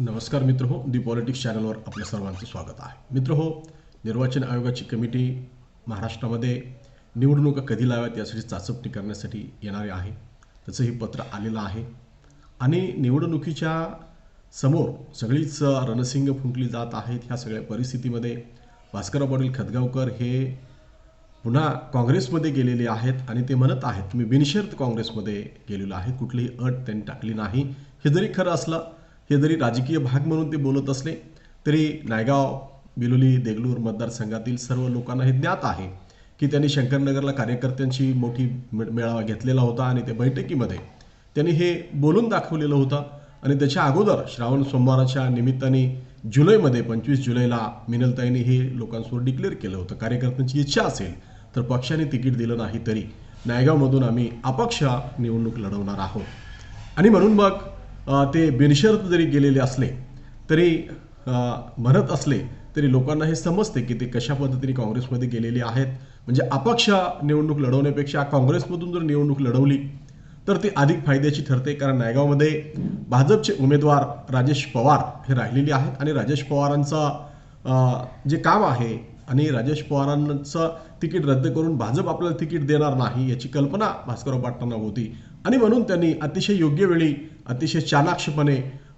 नमस्कार मित्र हो दी पॉलिटिक्स चॅनलवर आपल्या सर्वांचं स्वागत आहे. मित्र हो निर्वाचन आयोगाची कमिटी महाराष्ट्रामध्ये निवडणुका कधी लाव्यात यासाठी चाचपणी करण्यासाठी येणारे आहे. त्याचं हे पत्र आलेलं आहे. आणि निवडणुकीच्या समोर सगळीच रणसिंग फुंकली जात आहेत ह्या सगळ्या परिस्थितीमध्ये भास्करराव पाटील खदगावकर हे पुन्हा काँग्रेसमध्ये गेलेले आहेत आणि ते म्हणत आहेत मी बिनशर्त काँग्रेसमध्ये गेलेलो आहे कुठलीही अट त्यांनी टाकली नाही. हे जरी खरं असलं हे जरी राजकीय भाग म्हणून ते बोलत असले तरी नायगाव बिलोली देगलूर मतदारसंघातील सर्व लोकांना हे ज्ञात आहे की त्यांनी शंकरनगरला कार्यकर्त्यांशी मोठी मे- मेळावा घेतलेला होता आणि त्या बैठकीमध्ये त्यांनी हे बोलून दाखवलेलं होतं. आणि त्याच्या अगोदर श्रावण सोमवाराच्या निमित्ताने जुलैमध्ये पंचवीस जुलैला मिनलताईंनी हे लोकांसमोर डिक्लेअर केलं होतं. कार्यकर्त्यांची इच्छा असेल तर पक्षाने तिकीट दिलं नाही तरी नायगावमधून आम्ही अपक्ष निवडणूक लढवणार आहोत. आणि म्हणून मग ते बिनशर्त जरी गेलेले असले तरी म्हणत असले तरी लोकांना हे समजते की ते कशा पद्धतीने काँग्रेसमध्ये गेलेले आहेत. म्हणजे अपक्ष निवडणूक लढवण्यापेक्षा काँग्रेसमधून जर निवडणूक लढवली तर ती अधिक फायद्याची ठरते. कारण नायगावमध्ये भाजपचे उमेदवार राजेश पवार हे राहिलेले आहेत आणि राजेश पवारांचा जे काम आहे आणि राजेश पवारांचं तिकीट रद्द करून भाजप आपल्याला तिकीट देणार नाही याची कल्पना भास्करराव पाटलांना होती. आणि म्हणून त्यांनी अतिशय योग्य वेळी अतिशय चाणाक्षपणे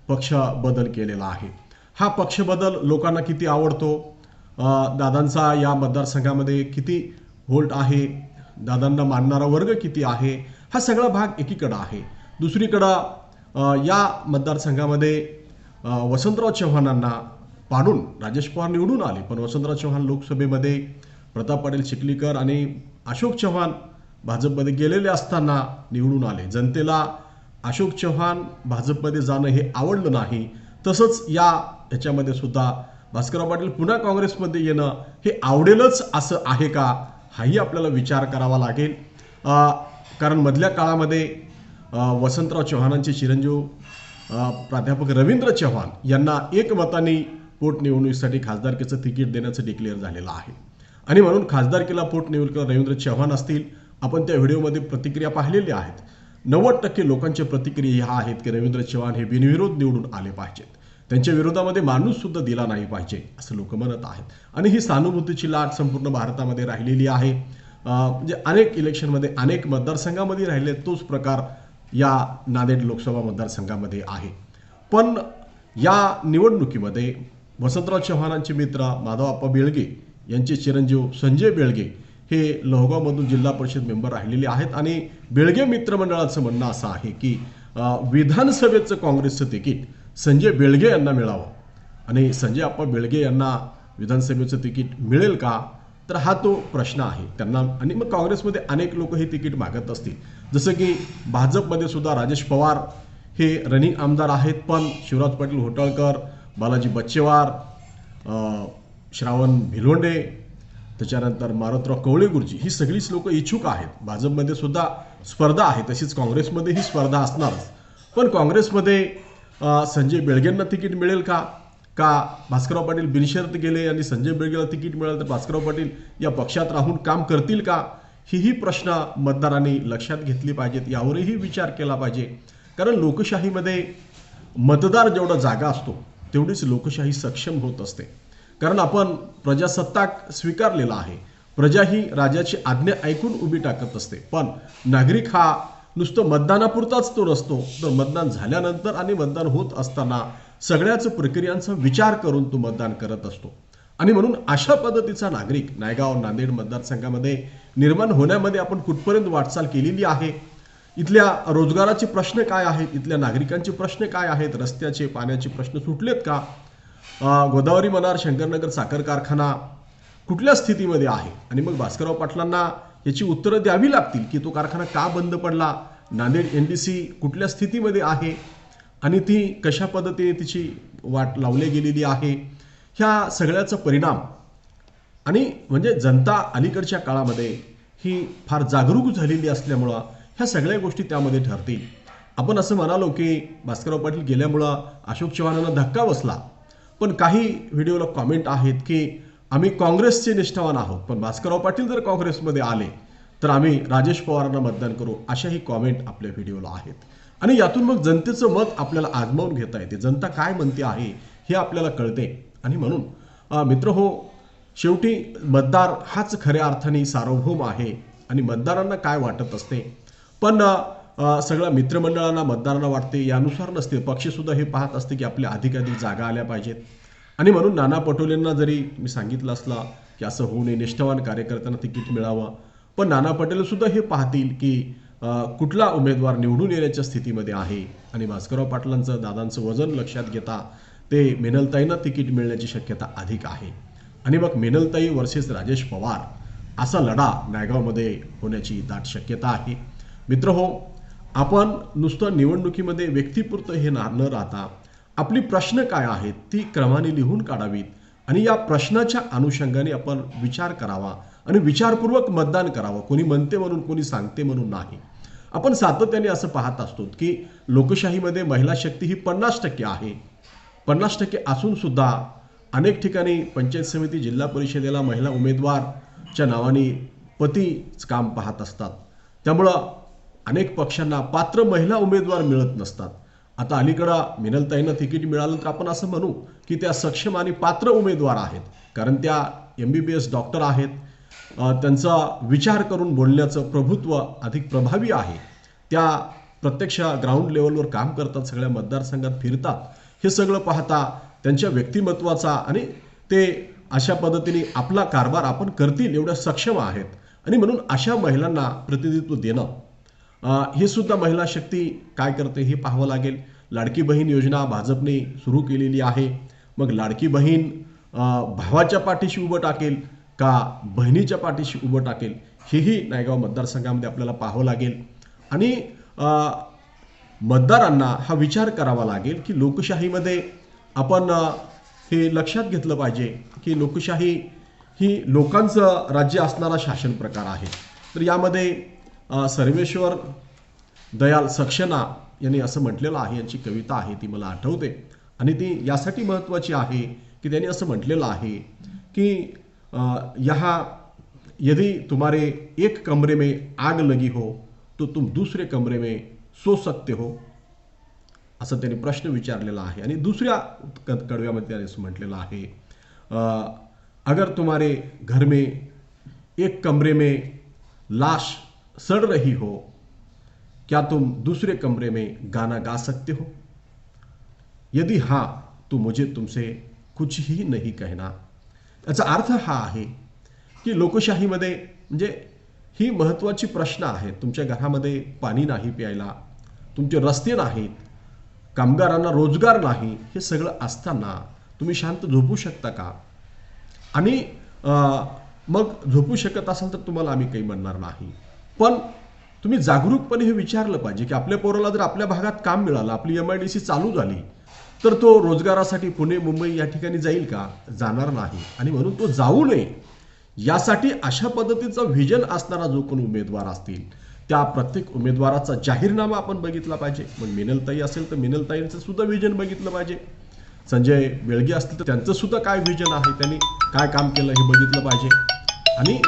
पक्ष बदल केलेला आहे. हा पक्ष बदल लोकांना किती आवडतो? दादांचा या मतदारसंघामध्ये किती व्होल्ट आहे? दादांना मानणारा वर्ग किती आहे? हा सगळा भाग एकीकडं आहे. दुसरीकडं या मतदारसंघामध्ये वसंतराव चव्हाणांना पाडून राजेश पवार निवडून आले. पण वसंतराव चव्हाण लोकसभेमध्ये प्रताप पाटील चिखलीकर आणि अशोक चव्हाण भाजपमध्ये गेलेले असताना निवडून आले. जनतेला अशोक चव्हाण भाजपमध्ये जाणं हे आवडलं नाही. तसंच या ह्याच्यामध्ये सुद्धा भास्करराव पाटील पुन्हा काँग्रेसमध्ये येणं हे आवडेलच असं आहे का? हाही आपल्याला विचार करावा लागेल. कारण मधल्या काळामध्ये वसंतराव चव्हाणांचे चिरंजीव प्राध्यापक रवींद्र चव्हाण यांना एकमताने पोटनिवडणुकीसाठी खासदारकीचं तिकीट देण्याचं डिक्लेअर झालेलं आहे. आणि म्हणून खासदारकीला पोटनिवडणूक रवींद्र चव्हाण असतील आपण त्या व्हिडिओमध्ये प्रतिक्रिया पाहिलेल्या आहेत. नव्वद टक्के लोकांच्या प्रतिक्रिया ह्या आहेत की रवींद्र चव्हाण हे बिनविरोध निवडून आले पाहिजेत. त्यांच्या विरोधामध्ये माणूस सुद्धा दिला नाही पाहिजे असं लोक म्हणत आहेत. आणि ही सहानुभूतीची लाट संपूर्ण भारतामध्ये राहिलेली आहे. म्हणजे अनेक इलेक्शनमध्ये अनेक मतदारसंघामध्ये राहिले तोच प्रकार या नांदेड लोकसभा मतदारसंघामध्ये आहे. पण या निवडणुकीमध्ये वसंतराव चव्हाणांचे मित्र माधवप्पा बेळगे यांचे चिरंजीव संजय बेळगे हे लोहगावमधून जिल्हा परिषद मेंबर राहिलेले आहेत. आणि बेळगे मित्रमंडळाचं म्हणणं असं आहे की विधानसभेचं काँग्रेसचं तिकीट संजय बेळगे यांना मिळावं. आणि संजय अप्पा बेळगे यांना विधानसभेचं तिकीट मिळेल का? तर हा तो प्रश्न आहे. त्यांना आणि मग काँग्रेसमध्ये अनेक लोक हे तिकीट मागत असतील. जसं की भाजपमध्ये सुद्धा राजेश पवार हे रनिंग आमदार आहेत पण शिवराज पाटील होटाळकर बालाजी बच्चेवार श्रावण भिलोंडे त्याच्यानंतर मारुतराव कवळे गुरुजी ही सगळीच लोक इच्छुक आहेत. भाजपमध्ये सुद्धा स्पर्धा आहे तशीच काँग्रेसमध्ये ही स्पर्धा असणारच. पण काँग्रेसमध्ये संजय बेळगेंना तिकीट मिळेल का? का भास्करराव पाटील बिनशर्त गेले आणि संजय बेळगेला तिकीट मिळालं तर भास्करराव पाटील या पक्षात राहून काम करतील का? हीही प्रश्न मतदारांनी लक्षात घेतली पाहिजेत यावरही विचार केला पाहिजे. कारण लोकशाहीमध्ये मतदार जेवढा जागा असतो तेवढीच लोकशाही सक्षम होत असते. कारण आपण प्रजासत्ताक स्वीकारलेला आहे. प्रजा ही राजाची आज्ञा ऐकून उभी टाकत असते. पण नागरिक हा नुसतं मतदानापुरताच तो नसतो. तर मतदान झाल्यानंतर आणि मतदान होत असताना सगळ्याच प्रक्रियांचा विचार करून तो मतदान करत असतो. आणि म्हणून अशा पद्धतीचा नागरिक नायगाव नांदेड मतदारसंघामध्ये निर्माण होण्यामध्ये आपण कुठपर्यंत वाटचाल केलेली आहे? इथल्या रोजगाराचे प्रश्न काय आहेत? इथल्या नागरिकांचे प्रश्न काय आहेत? रस्त्याचे पाण्याचे प्रश्न सुटलेत का? गोदावरी मनार शंकरनगर साखर कारखाना कुठल्या स्थितीमध्ये आहे? आणि मग भास्करराव पाटलांना याची उत्तरं द्यावी लागतील की तो कारखाना का बंद पडला? नांदेड एन डी सी कुठल्या स्थितीमध्ये आहे? आणि ती कशा पद्धतीने तिची वाट लावली गेलेली आहे? ह्या सगळ्याचा परिणाम आणि म्हणजे जनता अलीकडच्या काळामध्ये ही फार जागरूक झालेली असल्यामुळं ह्या सगळ्या गोष्टी त्यामध्ये ठरतील. आपण असं म्हणालो की भास्करराव पाटील गेल्यामुळं अशोक चव्हाणांना धक्का बसला. पण काही व्हिडिओला कॉमेंट आहेत की आम्ही काँग्रेसचे निष्ठावान आहोत. पण भास्करराव पाटील जर काँग्रेसमध्ये आले तर आम्ही राजेश पवारांना मतदान करू अशाही कॉमेंट आपल्या व्हिडिओला आहेत. आणि यातून मग जनतेचं मत आपल्याला आजमावून घेता येते. जनता काय म्हणते आहे हे आपल्याला कळते. आणि म्हणून मित्र हो शेवटी मतदार हाच खऱ्या अर्थाने सार्वभौम आहे. आणि मतदारांना काय वाटत असते? पण सगळ्या मित्रमंडळांना मतदारांना वाटते यानुसार नसते. पक्षसुद्धा हे पाहत असते की आपल्या अधिकाधिक जागा आल्या पाहिजेत. आणि म्हणून नाना पटोलेंना जरी मी सांगितलं असला की असं होऊ नये निष्ठावान कार्यकर्त्यांना तिकीट मिळावं पण नाना पटेलसुद्धा हे पाहतील की कुठला उमेदवार निवडून येण्याच्या स्थितीमध्ये आहे? आणि भास्करराव पाटलांचं दादांचं वजन लक्षात घेता ते मेनलताईंना तिकीट मिळण्याची शक्यता अधिक आहे. आणि मग मेनलताई वर्सेस राजेश पवार असा लढा नायगावमध्ये होण्याची दाट शक्यता आहे. मित्र हो आपण नुसतं निवडणुकीमध्ये व्यक्तिपुरतं हे ना न राहता आपली प्रश्न काय आहेत ती क्रमाने लिहून काढावीत आणि या प्रश्नाच्या अनुषंगाने आपण विचार करावा आणि विचारपूर्वक मतदान करावं. कोणी म्हणते म्हणून कोणी सांगते म्हणून नाही. आपण सातत्याने असं पाहत असतो की लोकशाहीमध्ये महिला शक्ती ही पन्नास टक्के आहे. पन्नास टक्के असूनसुद्धा अनेक ठिकाणी पंचायत समिती जिल्हा परिषदेला महिला उमेदवारच्या नावाने पतीच काम पाहत असतात. त्यामुळं अनेक पक्षांना पात्र महिला उमेदवार मिळत नसतात. आता अलीकडं मिनलताईंना तिकीट मिळालं तर आपण असं म्हणू की त्या सक्षम आणि पात्र उमेदवार आहेत. कारण त्या M B B S doctor आहेत. त्यांचा विचार करून बोलण्याचं प्रभुत्व अधिक प्रभावी आहे. त्या प्रत्यक्ष ग्राउंड लेवलवर काम करतात सगळ्या मतदारसंघात फिरतात. हे सगळं पाहता त्यांच्या व्यक्तिमत्वाचा आणि ते अशा पद्धतीने आपला कारभार आपण करतील एवढ्या सक्षम आहेत. आणि म्हणून अशा महिलांना प्रतिनिधित्व देणं हे सुद्धा महिला शक्ती काय करते हे पाहावं लागेल. लाडकी बहीण योजना भाजपने सुरू केलेली आहे. मग लाडकी बहीण भावाच्या पाठीशी उभं टाकेल का बहिणीच्या पाठीशी उभं टाकेल? हेही नायगाव मतदारसंघामध्ये आपल्याला पाहावं लागेल. आणि मतदारांना हा विचार करावा लागेल की लोकशाहीमध्ये आपण हे लक्षात घेतलं पाहिजे की लोकशाही ही लोकांचं राज्य असणारा शासन प्रकार आहे. तर यामध्ये सर्वेश्वर दयाल सक्सेना यांनी असं म्हटलेलं आहे यांची कविता आहे ती मला आठवते. आणि ती यासाठी महत्त्वाची आहे की त्यांनी असं म्हटलेलं आहे की यहा यहाँ यदि तुम्हारे एक कमरे में आग लगी हो तो तुम दूसरे कमरे में सो सकते हो. असं त्यांनी प्रश्न विचारलेला आहे. आणि दुसऱ्या कडव्यामध्ये त्याने असं म्हटलेलं आहे अगर तुम्हारे घर में एक कमरे में लाश सड़ रही हो क्या तुम दूसरे कमरे में गाना गा सकते हो? यदि हाँ तो मुझे तुमसे कुछ ही नहीं कहना। याचा अर्थ हा आहे की लोकशाहीमध्ये म्हणजे ही महत्त्वाची प्रश्न आहे. तुमच्या घरामध्ये पाणी नाही प्यायला तुमचे रस्ते नाहीत कामगारांना रोजगार नाही हे सगळं असताना तुम्ही शांत झोपू शकता का? आणि मग झोपू शकत असाल तर तुम्हाला आम्ही काही म्हणणार नाही. पण तुम्ही जागरूकपणे हे विचारलं पाहिजे की आपल्या पोराला जर आपल्या भागात काम मिळालं आपली एम आय डी सी चालू झाली तर तो रोजगारासाठी पुणे मुंबई या ठिकाणी जाईल का? जाणार नाही. आणि म्हणून तो जाऊ नये. यासाठी अशा पद्धतीचा व्हिजन असणारा जो कोण उमेदवार असतील त्या प्रत्येक उमेदवाराचा जाहीरनामा आपण बघितला पाहिजे. मग मिनलताई असेल तर मिनलताईंचं सुद्धा व्हिजन बघितलं पाहिजे. संजय बेळगे असतील तर त्यांचं सुद्धा काय व्हिजन आहे? त्यांनी काय काम केलं हे बघितलं पाहिजे. आणि